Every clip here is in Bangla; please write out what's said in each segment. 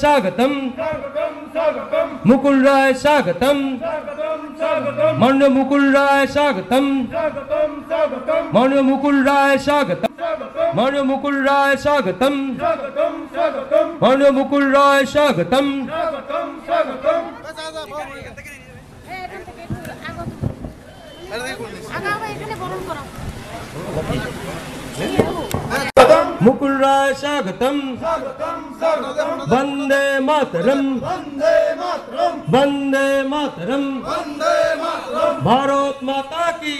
স্বাগতম মুকুল রায় স্বাগতম মান্য মুকুল রায় স্বাগতম মান্য মুকুল রায় স্বাগতম মান্য মুকুল রায় স্বাগতম মান্য মুকুল রায় স্বাগতম এখানে বরণ করা मुकुलराय स्वागतम। वंदे मातरम। বন্দে মাতরম বন্দে মাতরম ভারত মাতা কি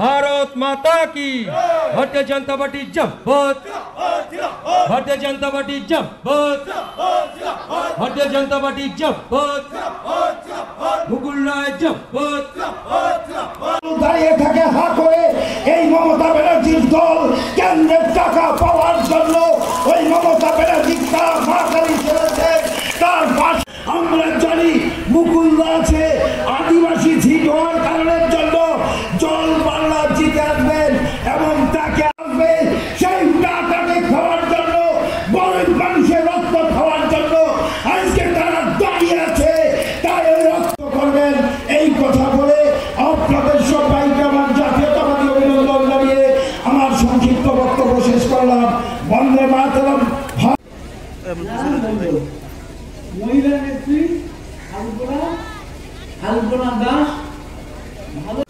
ভারত মাতা কি ভারতীয় জনতা পার্টি জব্বত ভারতীয় জনতা পার্টি জব্বত ভারতীয় জনতা পার্টি জব্বত মুকুল রায় জব্বত দাঁড়িয়ে থাকে হা করে এই মমতা ব্যানার্জির দল কেন্দ্রের টাকা পাওয়ার জন্য ওই মমতা ব্যানার্জি তার মাথারি আলপনা দাস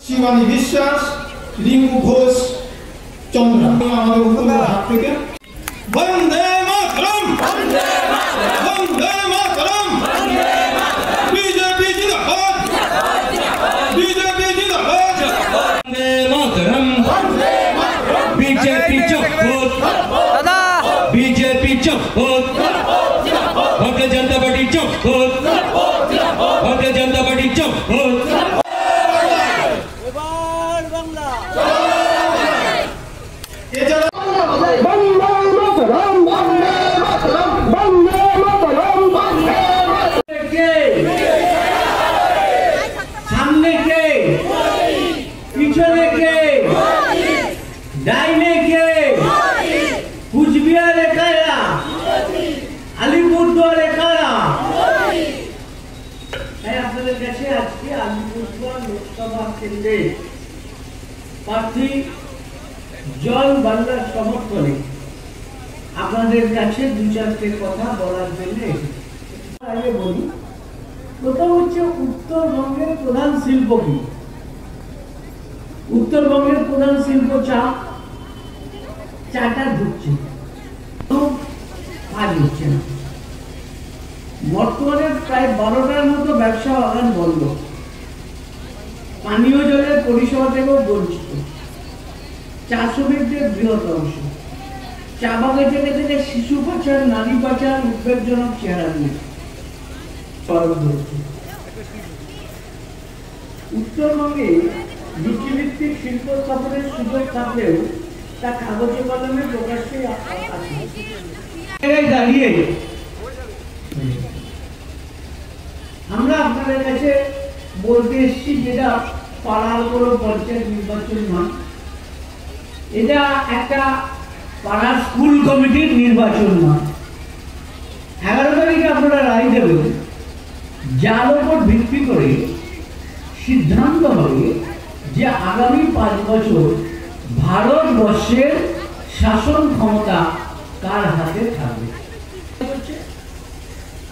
শিবানী বিশ্বাস রিঙ্কু ঘোষ চন্দ্রা আমাদের উপরের হাত থেকে বন্দে মাতরম বন্দে মাতরম বিজেপি জিন্দাবাদ বিজেপি জিন্দাবাদ বন্দে মাতরম বিজেপি জব্বত বিজেপি জব্বত ভারতীয় জনতা পার্টি জব্বত ভারতীয় জনতা পার্টি জব্বত কেন্দ্রে প্রার্থী জন বাংলার সমর্থনে আপনাদের কাছে দু চারটে কথা বলার জন্য আগে বলি, প্রথম হচ্ছে উত্তরবঙ্গের প্রধান শিল্প কি? উত্তরবঙ্গের প্রধান শিল্প চা, চাটা ঢুকছে কাজ হচ্ছে না। বর্তমানে প্রায় বারোটার মতো ব্যবসা বাগান বন্ধ। পানীয় জলের পরিষেবা থেকেও বঞ্চিত। চা শ্রমিকদের বৃহৎ অংশ। চা বাগানে থেকে শিশু পাচার, নারী পাচার উদ্বেগজনক চেহারা হচ্ছে। উত্তরবঙ্গে রুচিভিত্তিক শিল্প স্থাপনের সুযোগ থাকলেও তা কাগজে কলমে প্রকাশ্যে দাঁড়িয়ে। আমরা আপনাদের কাছে বলতে এসেছি যেটা পাড়ার কোনো পঞ্চায়েত নির্বাচন নয় এটা একটা পাড়ার স্কুল কমিটির নির্বাচন নয় এগারো তারিখে আপনারা রায় দেবেন। যার উপর ভিত্তি করে সিদ্ধান্ত হবে যে আগামী পাঁচ বছর ভারতবর্ষের শাসন ক্ষমতা কার হাতে থাকবে?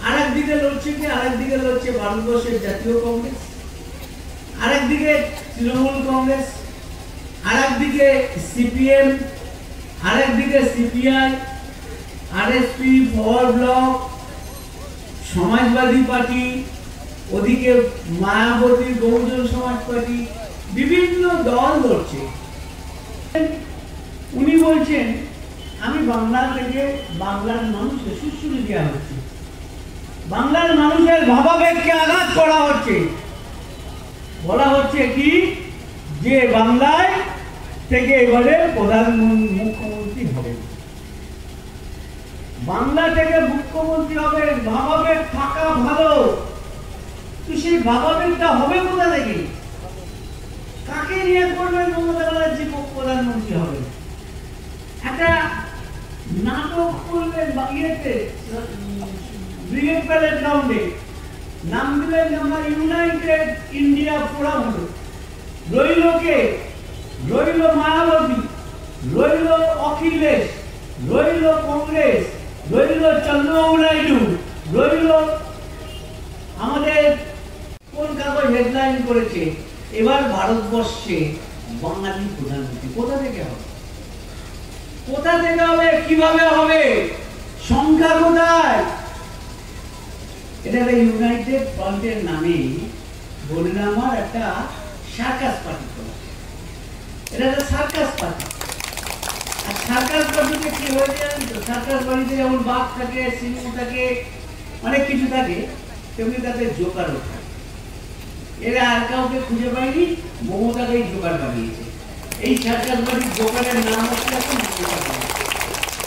আর একদিকে লড়ছে কি? আরেক দিকে লড়ছে ভারতবর্ষের জাতীয় কংগ্রেস। আরেক দিকে তৃণমূল কংগ্রেস, আরেক দিকে সিপিএম, আরেক দিকে CPI, RSP forward bloc, Samajwadi party, ওদিকে মায়াবতী বহুজন সমাজ পার্টি, বিভিন্ন দল ধরছে উনি বলছেন, আমি বাংলা থেকে বাংলার মানুষকে সুশ্রী দেওয়া হচ্ছে। বাংলার মানুষের ভাবাবেগকে আঘাত করা হচ্ছে। বলা হচ্ছে কি? যে বাংলায় থেকে এবারে প্রধান মুখ্যমন্ত্রী হবে বাংলা থেকে মুখ্যমন্ত্রী হবে ভাবাবেগ থাকা ভালো। তো সেই ভাবাবেগটা হবে কোথা থেকে? কাকে নিয়ে করবেন মমতা ব্যানার্জি প্রধানমন্ত্রী হবে একটা নাটক করলেন বা ইয়েতে ব্রিগেড নাম নেই নাম দিলেন ইউনাইটেড ইন্ডিয়া ফোরাম রইল কে? রইল মায়াবতী, রইল অখিলেশ, রইল কংগ্রেস, রইল চন্দ্রবাবু নাইডু রইল আমাদের কোন কাগজ হেডলাইন করেছে। এবার ভারতবর্ষে বাঙালি প্রধানমন্ত্রী কোথা থেকে হবে? কোথা থেকে হবে? কীভাবে হবে? সংখ্যা কোথায়? এটা একটা ইউনাইটেড ফ্রন্টের নামে একটা সার্কাস পার্টি এটা সার্কাস পার্টি আর সার্কাস পার্টিতে কি জানেন তো? সার্কাস পার্টিতে যেমন বাঘ থাকে, সিংহ থাকে, অনেক কিছু থাকে, তেমনি তাদের জোকারও থাকে। এরা আর কাউকে খুঁজে পায়নি মমতাকেই জোকার বানিয়েছে। এই সার্কাস বাড়ির জোকারের নাম হচ্ছে এখন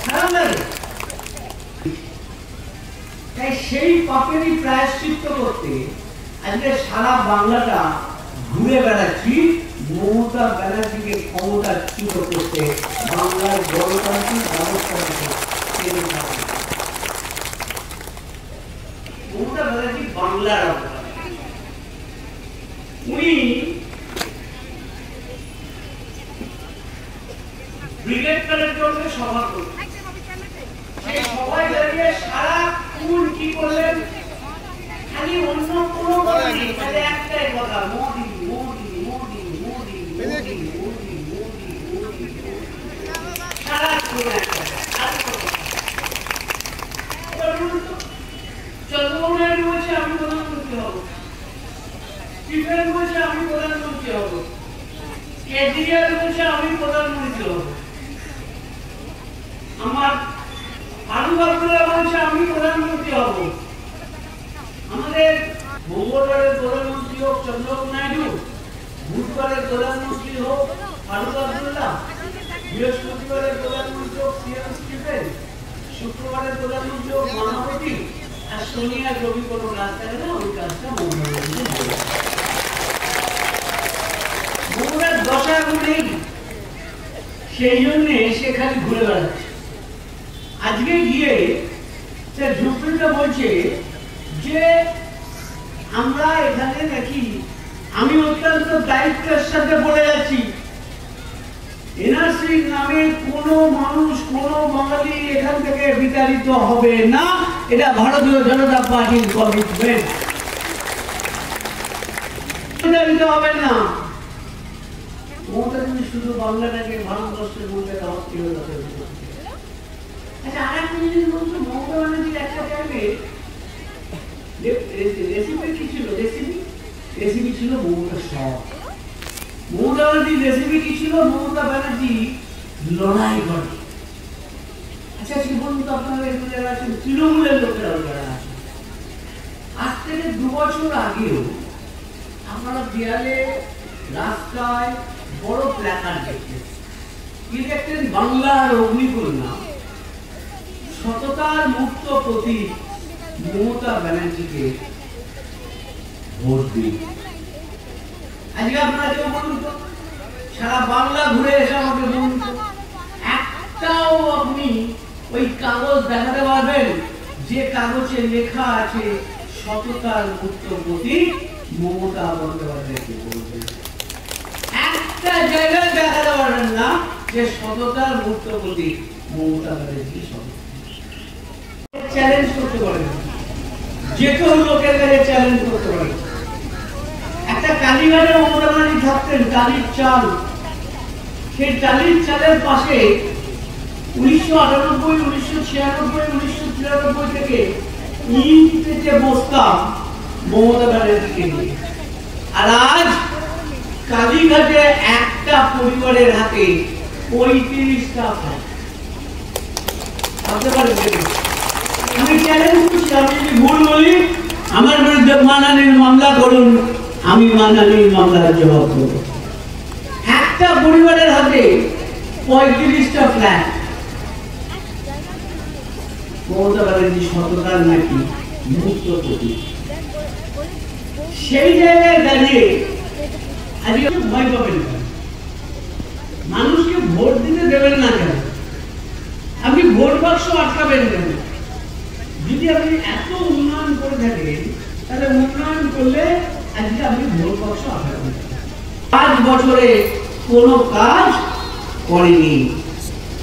খারাপ লাগে তাই সেই পাপেরই প্রায়শ্চিত্ত করতে আজকে সারা বাংলাটা ঘুরে বেড়াচ্ছি, মমতা ব্যানার্জিকে ক্ষমতাচ্যুত করতে বাংলার গণতান্ত্রিক ব্যবস্থাটাকে। মমতা ব্যানার্জি বাংলার উনি ব্রিগেড প্যালেটে সভা করতেন সেই সবাই দাঁড়িয়ে সারা কোন কি করলেন খালি অন্য কোনো কথা নেই খালি একটাই কথা মোদি মোদি মোদি মোদি মোদি মোদি মোদি মোদি আমি প্রধানমন্ত্রী হব কেজরিওয়াল বলছে আমি প্রধানমন্ত্রী হব আমার ফারুক আব্দুল্লাহ বলছে আমি প্রধানমন্ত্রী হব আমাদের মঙ্গলবারের প্রধানমন্ত্রী হোক চন্দ্রবাবু নাইডু বুধবারের প্রধানমন্ত্রী হোক, ফারুক আব্দুল্লাহ, বৃহস্পতিবারের প্রধানমন্ত্রী হোক শুক্রবারের প্রধানমন্ত্রী হোক মানবতী আর সোনিয়া রবি কোনো কাজ না, ওই কাজটা। মমতার দশা এখন সেই জন্যে সে খালি ঘুরে বেড়াচ্ছে আজকে গিয়ে সে ঝুঁকড়িটা বলছে যে, আমরা এখানে নাকি আমি অত্যন্ত দায়িত্বের সাথে পড়ে যাচ্ছি এনআরসির নামে কোনো মানুষ, কোনো বাঙালি এখান থেকে বিতাড়িত হবে না। এটা ভারতীয় জনতা পার্টির কমিটমেন্ট হবে না। মমতা শুধু বাংলাটাকে ভারতবর্ষের মধ্যে আচ্ছা আর একটা জিনিস মমতা ব্যানার্জির একটা রেসিপি কি ছিল? রেসিপি রেসিপি ছিল মমতা সব মমতা ব্যানার্জির রেসিপি কি ছিল? মমতা ব্যানার্জি লড়াই করে। আচ্ছা আজকে বলুন তো আপনারা এখানে যারা আছেন, তৃণমূলের লোকেরা যারা আছেন। আজ থেকে দু বছর আগেও আপনারা দেয়ালে রাস্তায় বড় প্ল্যাকার্ড দেখতেন কি দেখতেন বাংলার অগ্নিকন্যা। সততার মুক্ত প্রতীক মমতা ব্যানার্জিকে যে কাগজে লেখা আছে সততার প্রতীক মমতা বন্দ্যোপাধ্যায়কে বলবেন? একটা জায়গায় দেখাতে পারবেন না যে সততার প্রতীক মমতা ব্যানার্জি চ্যালেঞ্জ করতে পারেন। যে কেউ লোকের কাছে চ্যালেঞ্জ করতে পারেন। কালীঘাটে মমতা থাকতেন টালির চাল। সেই টালির চালের পাশে উনিশশো আটানব্বই, উনিশশো ছিয়ানব্বই, উনিশশো চুরানব্বই থেকে ইট পেতে বসতাম মমতা ব্যানার্জিকে নিয়ে। আর আজ কালীঘাটে একটা পরিবারের হাতে পঁয়ত্রিশটা ফ্ল্যাট ভাবতে পারেন আমি চ্যালেঞ্জ করছি, আমি যদি ভুল বলি, আমার বিরুদ্ধে মানানির মামলা করুন। আমি মানানির মামলার জবাব দেবো। একটা পরিবারের হাতে পঁয়ত্রিশটা ফ্ল্যাট মমতা ব্যানার্জি নাকি মুক্ত প্রতীক? সেই জায়গায় দাঁড়িয়ে ভয় পাবেন। মানুষকে ভোট দিতে দেবেন না কেন? আপনি ভোট বাক্স আটকাবেন কেন? যদি আপনি এত উন্নয়ন করে থাকেন, তাহলে উন্নয়ন করলে পাঁচ বছরে কাজ করেনি।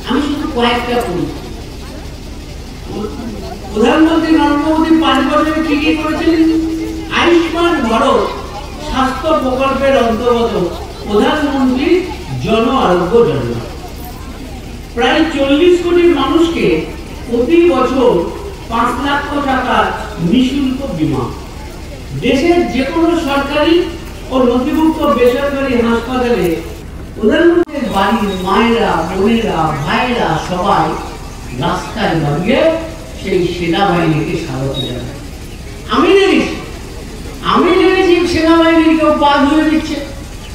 আমি শুধু কয়েকটা করি। প্রধানমন্ত্রী নরেন্দ্র মোদী পাঁচ বছরে কি কি আয়ুষ্মান ভারত স্বাস্থ্য প্রকল্পের অন্তর্গত প্রধানমন্ত্রী জন আরোগ্য যোজনা। প্রায় চল্লিশ কোটি মানুষকে প্রতি বছর পাঁচ লক্ষ টাকার নিঃশুল্ক বীমা। দেশের যে কোনো সরকারি ও নথিভুক্ত বেসরকারি হাসপাতালে প্রধানমন্ত্রীর বাড়ির মায়েরা, বোনেরা, ভাইয়েরা সবাই রাস্তায় দাঁড়িয়ে সেই সেনাবাহিনীকে স্বাগত জানায়। আমি দেখেছি আমি দেখেছি সেনাবাহিনীর কেউ পা ধুয়ে দিচ্ছে,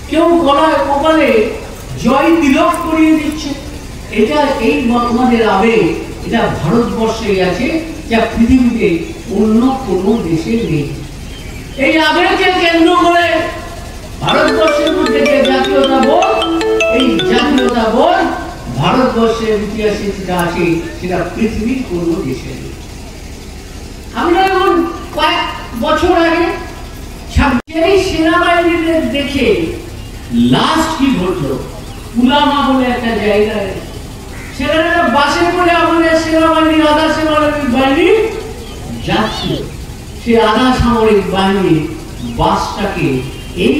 কেউ গলায়, কপালে জয় তিলক করিয়ে দিচ্ছে। এটা এই আমাদের আবেগ, এটা ভারতবর্ষে আছে, যা পৃথিবীতে অন্য কোনো দেশে নেই। এই আবেগকে কেন্দ্র করে ভারতবর্ষের মধ্যে যে জাতীয়তা বোধ, এই জাতীয়তা বোধ ভারতবর্ষের ইতিহাসে যেটা আছে, সেটা পৃথিবীর কোনো দেশে। আমরা এখন কয়েক বছর আগে সেই সেনাবাহিনীদের দেখে লাস্ট কি ঘটলো পুলামা বলে একটা জায়গায়। সেখানে বাসে করে আমাদের সেনাবাহিনী আধা সেনাবাহিনী বাহিনী যাচ্ছিল। সে আধা সামরিক বাহিনী বাসটাকে এই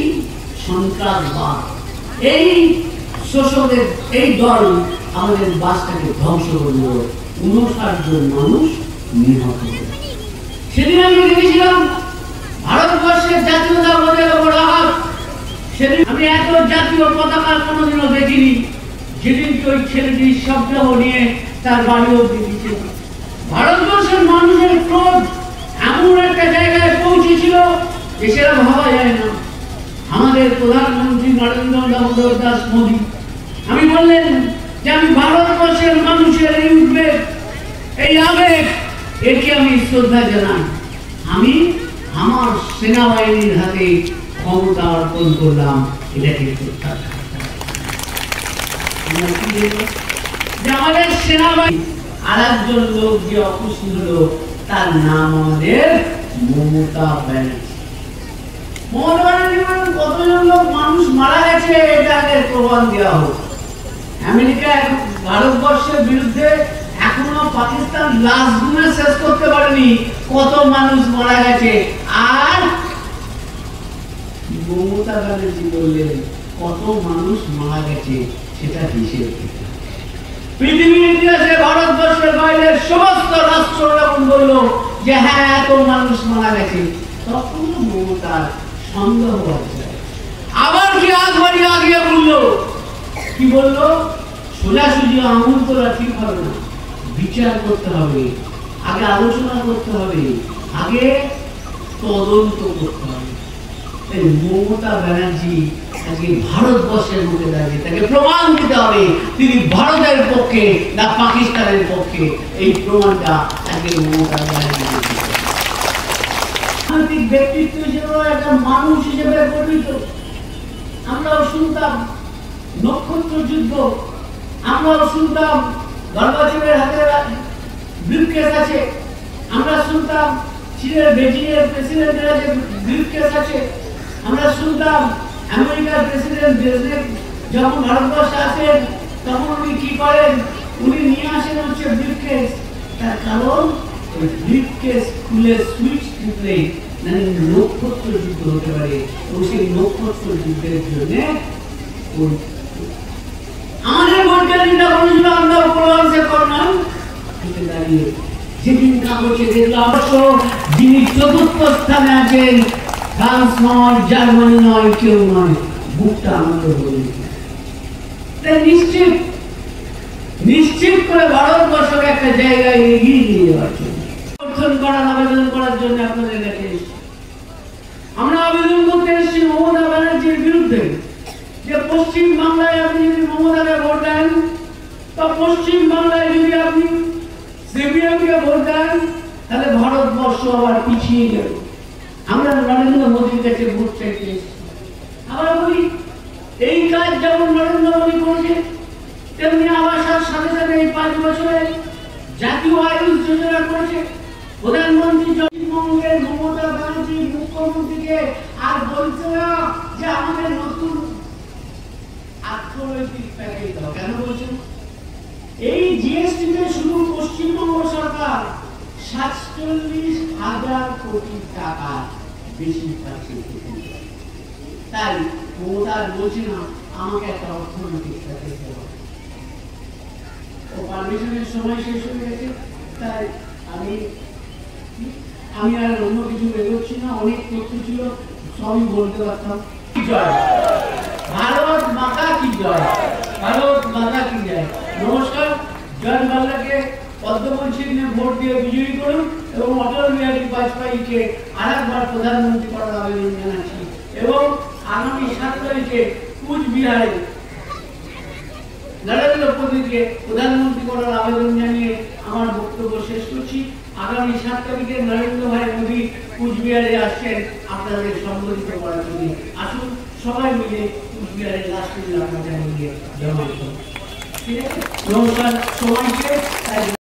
সন্ত্রাসবাদ, এই শোষণের এই দল আমাদের বাসটাকে ধ্বংস করল উনষাট জন মানুষ নিহত সেদিন আমি দেখেছিলাম ভারতবর্ষের জাতীয়তাবাদের ওপর আঘাত। সেদিন আমি এত জাতীয় পতাকা কোনোদিনও দেখিনি। যেদিনকে ওই ছেলেটি শব্দহ নিয়ে তার দিয়েছিল ভারতবর্ষের মানুষের ক্রোধ এমন একটা জায়গায় পৌঁছেছিল যে সেটা ভাবা যায় না। আমাদের প্রধানমন্ত্রী নরেন্দ্র দামোদর দাস মোদী, আমি বললেন যে আমি ভারতবর্ষের মানুষের এই উদ্বেগ, এই আবেগ, একে আমি শ্রদ্ধা জানাই। আমি আমার সেনাবাহিনীর হাতে ক্ষমতা অর্পণ করলাম, এটাকে প্রত্যাখ্যান আমাদের সেনাবাহিনী আর একজন লোক যে অখুশি হলো তার নাম আমাদের মমতা ব্যানার্জি। মমতা ব্যানার্জি কতজন লোক মানুষ মারা গেছে এটাকে প্রমাণ দেওয়া হোক। আমেরিকা ভারতবর্ষের বিরুদ্ধে এখনও পাকিস্তান লাশ গুনে শেষ করতে পারেনি, কত মানুষ মারা গেছে। আর মমতা ব্যানার্জি বললেন, কত মানুষ মারা গেছে, সেটা হিসেব। পৃথিবীর ইতিহাসে ভারতবর্ষের বাইরের সমস্ত রাষ্ট্র যখন বলল যে হ্যাঁ এত মানুষ মারা গেছে। তখন মমতার সন্দেহ আছে আবার কি আগ বাড়ি আগিয়ে বলল? কি বলল? সোজাসুজি আঙুল তোলা ঠিক হবে না। বিচার করতে হবে। আগে আলোচনা করতে হবে। আগে তদন্ত করতে হবে। মমতা ব্যানার্জি আজকে ভারতবর্ষের মুখে দাঁড়িয়ে, তাকে প্রমাণ দিতে হবে, তিনি ভারতের পক্ষে না পাকিস্তানের পক্ষে। এই প্রমাণটা আজকে মমতা রাজনৈতিক আমরাও শুনতাম নক্ষত্র যুদ্ধ। আমরাও আমরা শুনতাম চীনের বেজিংয়ের প্রেসিডেন্টের আমরা শুনতাম আমেরিকার প্রেসিডেন্ট ব্রেজনেভ যখন ভারতবর্ষে আসেন, তখন উনি কি করেন? উনি নিয়ে আসেন হচ্ছে ব্রিফকেস তার কারণ, ওই ব্রিফকেস খুলে সুইচ টিপলে মানে নক্ষত্র যুদ্ধ হতে পারে। এবং সেই নক্ষত্র যুদ্ধের জন্য আমাদের বৈজ্ঞানিকরা বলেছিল আমরা উপলব্ধে করলাম দাঁড়িয়ে যেদিন কাগজে দেখলাম যিনি চতুর্থ স্থানে আছেন ফ্রান্স নয়, জার্মানি নয়, কেউ নয়, বুকটা আমাদের বলে নিশ্চিত নিশ্চিত করে ভারতবর্ষকে একটা জায়গায় এগিয়ে নিয়ে যাওয়ার জন্য, সমর্থন করার, আবেদন করার জন্য আপনাদের কাছে আমরা আবেদন করতে এসেছি মমতা ব্যানার্জির বিরুদ্ধে যে পশ্চিম বাংলায় আপনি যদি মমতাকে ভোট দেন পশ্চিম বাংলায় যদি আপনি সিপিএমকে ভোট দেন, তাহলে ভারতবর্ষ আবার পিছিয়ে যাবে। আমরা নরেন্দ্র মোদীর কাছে ভোট চাইতে আবার বলি, এই কাজ যেমন নরেন্দ্র মোদী করেছে, তেমনি আবাসার সাথে সাথে এই পাঁচ বছরে জাতীয় আয়ুষ যোজনা করেছে। প্রধানমন্ত্রী পশ্চিমবঙ্গের মমতা ব্যানার্জি মুখ্যমন্ত্রীকে আর বলছে না যে আমাদের নতুন অর্থনৈতিক প্যাকেজ দাও কেন বলছেন? এই জিএসটি তে শুধু পশ্চিমবঙ্গ সরকার সাতচল্লিশ হাজার কোটি টাকা বেশি তাই মমতা বলছে না, আমাকে একটা অর্থনৈতিক প্যাকেজ দেওয়া ও পারমিশনের সময় শেষ হয়ে গেছে, তাই আমি আমি আর অন্য কিছু বেরোচ্ছি না, অনেক তথ্য ছিল, সবই বলতে পারতাম। জয়? ভারত মাতা কি জয়? ভারত মাতা কি জয়? নমস্কার জন বাংলাকে। পদ্মবংশীনে ভোট দিয়ে বিজয়ী করুন এবং অটল বিহারী বাজপেয়ীকে আরেকবার প্রধানমন্ত্রী করার আবেদন জানাচ্ছি। এবং আগামী সাত তারিখে কুচবিহারে নরেন্দ্র মোদীকে প্রধানমন্ত্রী করার আবেদন জানিয়ে আমার বক্তব্য শেষ করছি। আগামী সাত তারিখে নরেন্দ্র ভাই মোদী কুচবিহারে আসছেন আপনাদের সম্বোধিত করার জন্য। আসুন সবাই মিলে কুচবিহারের লাস্ট আপনাদের নিয়ে জমা ঠিক আছে? নমস্কার সবাইকে